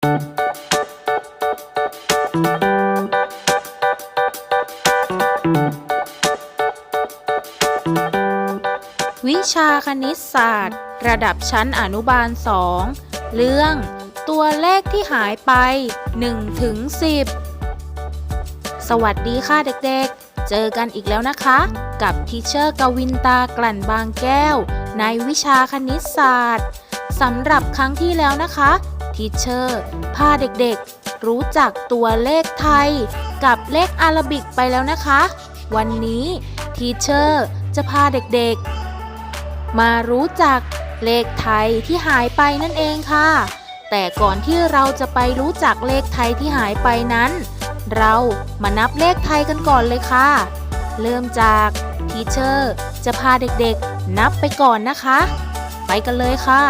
วิชาคณิตศาสตร์ ระดับชั้นอนุบาล2เรื่อง ตัวเลขที่หายไป1ถึง10 สวัสดีค่ะเด็กๆ เจอกันอีกแล้วนะคะ กับทีเชอร์กวินตากลั่นบางแก้ว ในวิชาคณิตศาสตร์สำหรับครั้งที่แล้วนะคะ ทีเชอร์พาเด็กๆ รู้จักตัวเลขไทย กับเลขอารบิกไปแล้วนะคะ วันนี้ทีเชอร์จะพาเด็กๆ มารู้จักเลขไทยที่หายไปนั่นเองค่ะ แต่ก่อนที่เราจะไปรู้จักเลขไทยที่หายไปนั้น เรามานับเลขไทยกันก่อนเลยค่ะ เริ่มจากทีเชอร์จะพาเด็กๆนับไปก่อนนะคะ ไปกันเลยค่ะ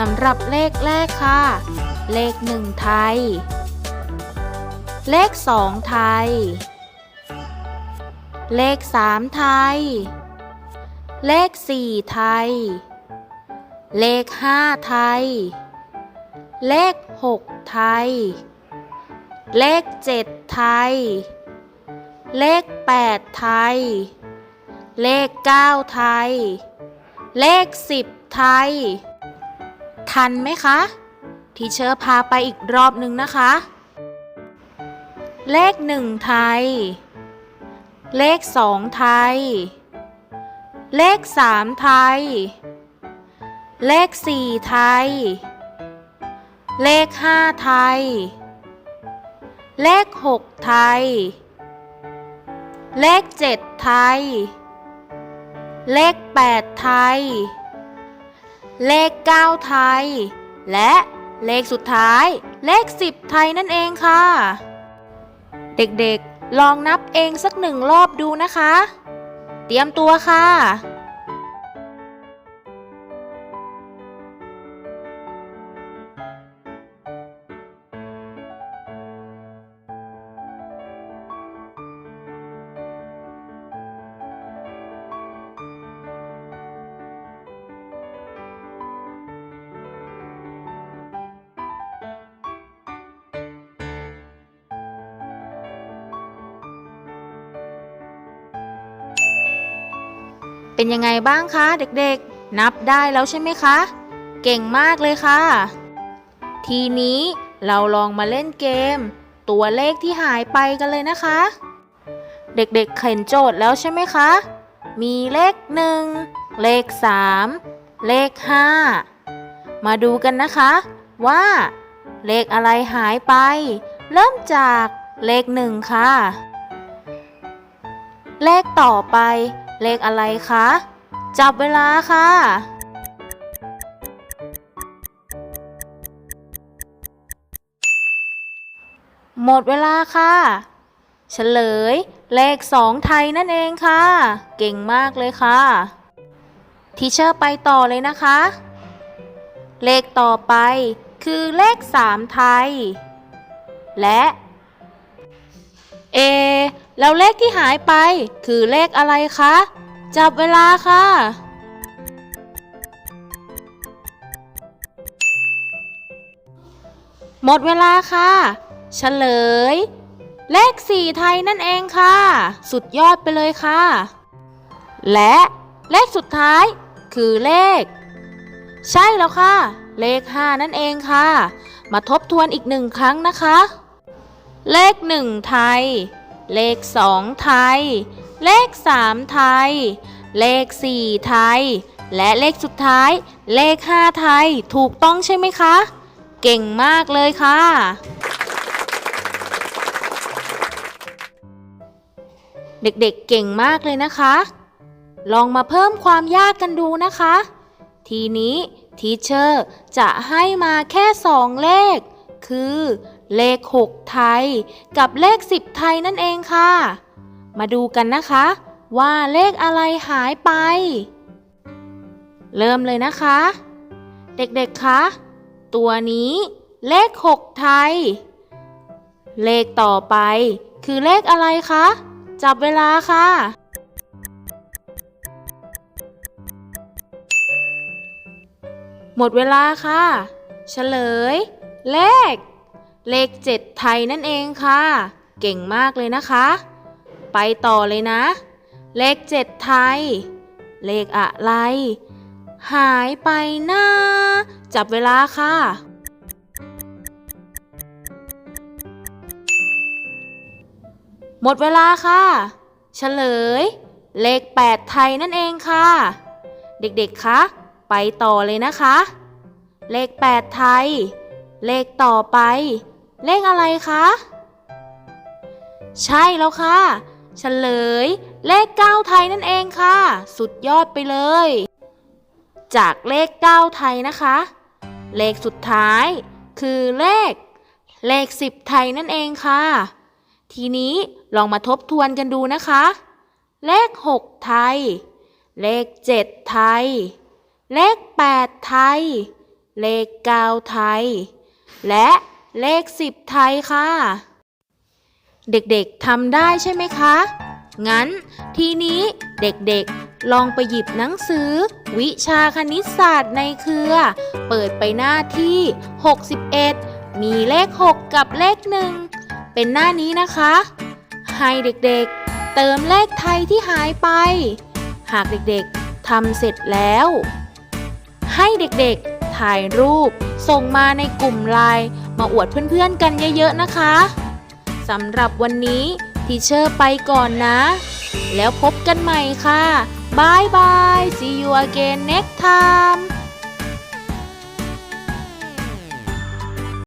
สำหรับเลขแรกค่ะ เลขหนึ่งไทย เลขสองไทย เลขสามไทย เลขสี่ไทย เลขห้าไทย เลขหกไทย เลขเจ็ดไทย เลขแปดไทย เลขเก้าไทย เลขสิบไทย ทันไหมคะทีเชอร์พาไปอีกรอบหนึ่งนะคะ เลขหนึ่งไทย เลขสองไทย เลขสามไทย เลขสี่ไทย เลขห้าไทย เลขหกไทย เลขเจ็ดไทย เลขแปดไทย เลขเก้าไทย และเลขสุดท้าย เลขสิบไทยนั่นเองค่ะ เด็กๆ ลองนับเองสักหนึ่งรอบดูนะคะ เตรียมตัวค่ะ เป็นยังไงบ้างคะเด็กๆ นับได้แล้วใช่ไหมคะ เก่งมากเลยค่ะ ทีนี้เราลองมาเล่นเกม ตัวเลขที่หายไปกันเลยนะคะ เด็กๆเข็นโจทย์แล้วใช่ไหมคะ มีเลขหนึ่งเลขสามเลขห้ามาดูกันนะคะว่า เลขอะไรหายไป เริ่มจากเลขหนึ่งค่ะ เลขต่อไป เลขอะไรคะ จับเวลาค่ะ หมดเวลาค่ะเฉลย เลขสองไทยนั่นเองค่ะ เก่งมากเลยค่ะ ทีเชอร์ไปต่อเลยนะคะ เลขต่อไปคือเลขสามไทย และเอ แล้วเลขที่หายไป คือเลขอะไรคะ จับเวลาค่ะ หมดเวลาค่ะเฉลย เลขสี่ไทยนั่นเองค่ะ สุดยอดไปเลยค่ะ และเลขสุดท้าย คือเลข ใช่แล้วค่ะ เลขห้านั่นเองค่ะ มาทบทวนอีกหนึ่งครั้งนะคะ เลขหนึ่งไทย เลขสองไทย เลขสามไทย เลขสี่ไทย และเลขสุดท้าย เลขห้าไทยถูกต้องใช่ไหมคะ เก่งมากเลยค่ะ เด็กๆเก่งมากเลยนะคะ ลองมาเพิ่มความยากกันดูนะคะ ทีนี้ทีเชอร์จะให้มาแค่สองเลข คือ เลข 6 ไทย กับเลข 10 ไทยนั่นเองค่ะ มาดูกันนะคะ ว่าเลขอะไรหายไป เริ่มเลยนะคะ เด็กๆคะตัวนี้ เลข 6 ไทย เลขต่อไปคือเลขอะไรคะ จับเวลาค่ะ หมดเวลาค่ะ เฉลย เลข เลขเจ็ดไทยนั่นเองค่ะ เก่งมากเลยนะคะ ไปต่อเลยนะ เลขเจ็ดไทย เลขอะไร หายไปน้าจับเวลาค่ะ หมดเวลาค่ะเฉลย เลข 8 ไทยนั่นเองค่ะ เด็กๆ คะ ไปต่อเลยนะคะ เลข 8 ไทย เลขต่อไป เลขอะไรคะ ใช่แล้วค่ะเฉลย เลข 9 ไทยนั่นเองค่ะ สุดยอดไปเลย จากเลข 9 ไทยนะคะ เลขสุดท้าย คือเลข เลข 10 ไทยนั่นเองค่ะ ทีนี้ลองมาทบทวนกันดูนะคะ เลข 6 ไทย เลข 7 ไทย เลข 8 ไทย เลข 9 ไทย และ เลข10ไทยค่ะ เด็กๆทำได้ใช่ไหมคะ งั้นทีนี้เด็กๆลองไปหยิบหนังสือ วิชาคณิตศาสตร์ในเครือ เปิดไปหน้าที่ 61 มีเลข 6 กับเลขหนึ่งเป็นหน้านี้นะคะ ให้เด็กๆ เติมเลขไทยที่หายไป หากเด็กๆทำเสร็จแล้ว ให้เด็กๆถ่ายรูปส่งมาในกลุ่มไลน์ มาอวดเพื่อนๆกันเยอะๆนะคะสำหรับวันนี้ทีเชอร์ไปก่อนนะ แล้วพบกันใหม่ค่ะบายบาย see you again next time